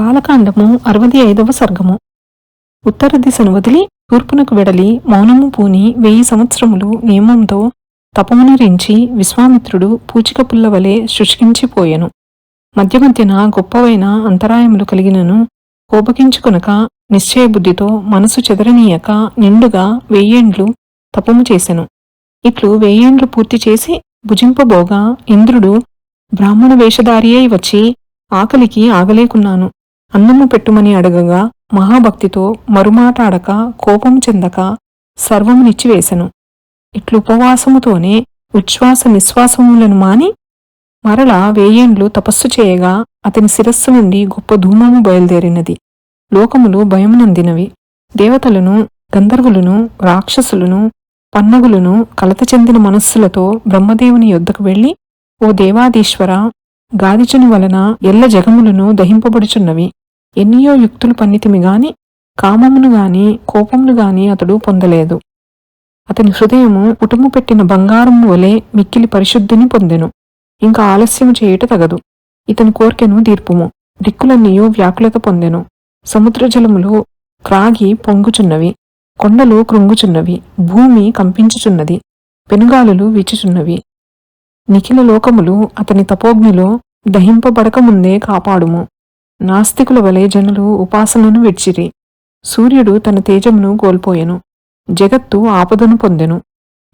బాలకాండము అరవది ఐదవ సర్గము. ఉత్తర దిశను వదిలి తూర్పునకు వెడలి మౌనము పూని వెయ్యి సంవత్సరములు నియమంతో తపమునరించి విశ్వామిత్రుడు పూచిక పుల్లవలే శుష్కించిపోయెను మధ్య మధ్యన గొప్పవైన అంతరాయములు కలిగినను కోపగించుకొనక నిశ్చయబుద్ధితో మనసు చెదరనీయక నిండుగా వెయ్యేండ్లు తపము చేసెను. ఇట్లు వెయ్యేండ్లు పూర్తి చేసి భుజింపబోగా ఇంద్రుడు బ్రాహ్మణ వేషధారి అయి వచ్చి ఆకలికి ఆగలేకున్నాను. అన్నము పెట్టుమని అడగగా మహాభక్తితో మరుమాటాడక కోపం చెందక సర్వమునిచ్చివేశను ఇట్లు ఉపవాసముతోనే ఉచ్ఛ్వాస నిశ్వాసములను మాని మరల వేయేండ్లు తపస్సు చేయగా అతని శిరస్సు నుండి గొప్ప ధూమము బయలుదేరినది. లోకములు భయమునందినవి. దేవతలను గంధర్వులను రాక్షసులను పన్నగులను కలత చెందిన మనస్సులతో బ్రహ్మదేవుని యొద్దకు వెళ్ళి ఓ దేవాదీశ్వర గాదిచుని వలన ఎల్ల జగములను దహింపబడుచున్నవి. ఎన్నియో యుక్తులు పన్నితిమి గాని కామమును గాని కోపమును గాని అతడు పొందలేదు. అతని హృదయము కుటుము పెట్టిన బంగారము వలె మిక్కిలి పరిశుద్ధిని పొందెను. ఇంకా ఆలస్యము చేయుట తగదు. ఇతని కోర్కెను తీర్పుము. దిక్కులన్నీయో వ్యాకులత పొందెను. సముద్ర జలములు క్రాగి పొంగుచున్నవి. కొండలు కృంగుచున్నవి. భూమి కంపించుచున్నది. పెనుగాలులు వీచుచున్నవి. నిఖిల లోకములు అతని తపోగ్నిలో దహింపబడకముందే కాపాడుము. నాస్తికుల వలె జనులు ఉపాసనను విడ్చిరి. సూర్యుడు తన తేజమును కోల్పోయెను. జగత్తు ఆపదను పొందెను.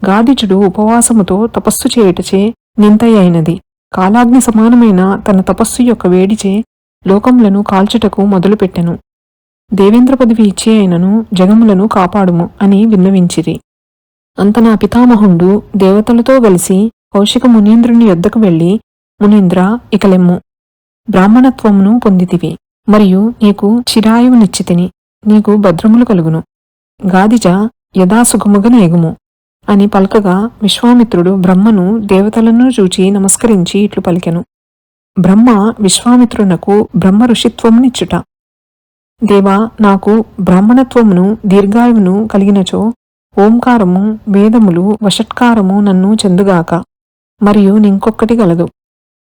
గాదిచుడు ఉపవాసముతో తపస్సు చేయుటచే నింతయైనది కాలాగ్ని సమానమైన తన తపస్సు యొక్క వేడిచే లోకములను కాల్చుటకు మొదలుపెట్టెను. దేవేంద్ర పదవి ఇచ్చే అయినను జగములను కాపాడుము అని విన్నవించిరి. అంత నా పితామహుండు దేవతలతో కలిసి కౌశిక మునీంద్రుని యొద్దకు వెళ్ళి మునీంద్ర ఇకలెమ్ము. బ్రాహ్మణత్వమును పొందితివి. మరియు నీకు చిరాయువునిచ్చితిని నీకు భద్రములు కలుగును. గాదిజ యథాసుఖముగను ఎగుము అని పలకగా విశ్వామిత్రుడు బ్రహ్మను దేవతలను చూచి నమస్కరించి ఇట్లు పలికెను. బ్రహ్మ విశ్వామిత్రునకు బ్రహ్మ ఋషిత్వమునిచ్చుట. దేవా నాకు బ్రాహ్మణత్వమును దీర్ఘాయువును కలిగినచో ఓంకారము వేదములు వషట్కారము నన్ను చెందుగాక. మరియు నింకొక్కటి గలదు.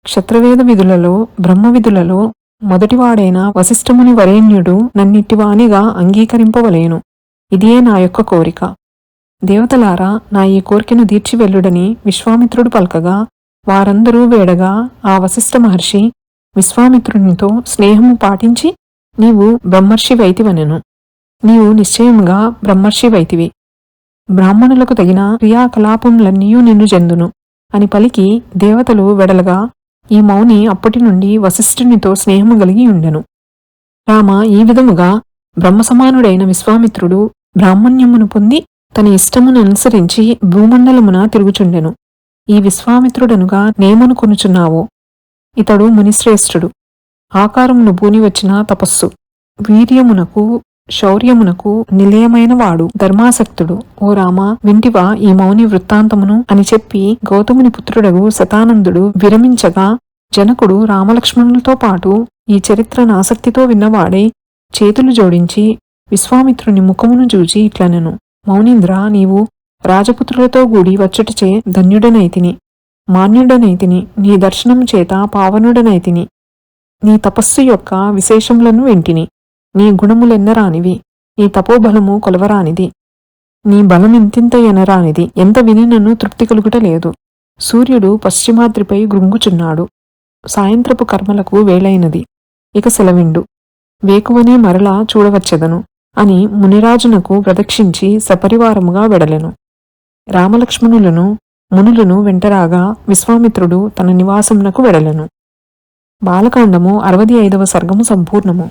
క్షత్రవేద విధులలో బ్రహ్మ విధులలో మొదటివాడైన వశిష్ఠముని వరేణ్యుడు నన్నిటివానిగా అంగీకరింపవలేను. ఇదియే నా యొక్క కోరిక. దేవతలారా నా ఈ కోరికను తీర్చి వెళ్ళుడని విశ్వామిత్రుడు పలకగా వారందరూ వేడగా ఆ వశిష్ఠ మహర్షి విశ్వామిత్రునితో స్నేహము పాటించి నీవు బ్రహ్మర్షి వైతివనెను. నీవు నిశ్చయముగా బ్రహ్మర్షి వైతివి. బ్రాహ్మణులకు తగిన క్రియాకలాపములన్నీయూ నిన్ను చెందును అని పలికి దేవతలు వెడలగా ఈ మౌని అప్పటి నుండి వశిష్ఠునితో స్నేహము కలిగి ఉండెను. రామ ఈ విధముగా బ్రహ్మసమానుడైన విశ్వామిత్రుడు బ్రాహ్మణ్యమును పొంది తన ఇష్టమును అనుసరించి భూమండలమున తిరుగుచుండెను. ఈ విశ్వామిత్రుడనుగా నేమను కొనుచున్నావు. ఇతడు మునిశ్రేష్ఠుడు. ఆకారమును బూని వచ్చిన తపస్సు. వీర్యమునకు శౌర్యమునకు నిలయమైన వాడు ధర్మాసక్తుడు. ఓ రామ వింటివా ఈ మౌని వృత్తాంతమును అని చెప్పి గౌతముని పుత్రుడగు శతానందుడు విరమించగా జనకుడు రామలక్ష్మణులతో పాటు ఈ చరిత్రను ఆసక్తితో విన్నవాడై చేతులు జోడించి విశ్వామిత్రుని ముఖమును చూచి ఇట్లనెను. మౌనీంద్ర నీవు రాజపుత్రులతో గూడి వచ్చటచే ధన్యుడనైతిని మాన్యుడనైతిని నీ దర్శనం చేత పావనుడనైతిని నీ తపస్సు యొక్క విశేషములను వింటిని. నీ గుణములెన్నరానివి? నీ తపోబలము కొలవరానిది? నీ బలమింతింత ఎనరానిది? ఎంత వినినను తృప్తి కలుగుట లేదు సూర్యుడు పశ్చిమాద్రిపై గృంగుచున్నాడు. సాయంత్రపు కర్మలకు వేళైనది ఇక సెలవిండు. వేకువనే మరలా చూడవచ్చెదను అని మునిరాజునకు ప్రదక్షించి సపరివారముగా వెడలెను. రామలక్ష్మణులను మునులను వెంటరాగా విశ్వామిత్రుడు తన నివాసమునకు వెడలెను. బాలకాండము అరవది ఐదవ సర్గము సంపూర్ణము.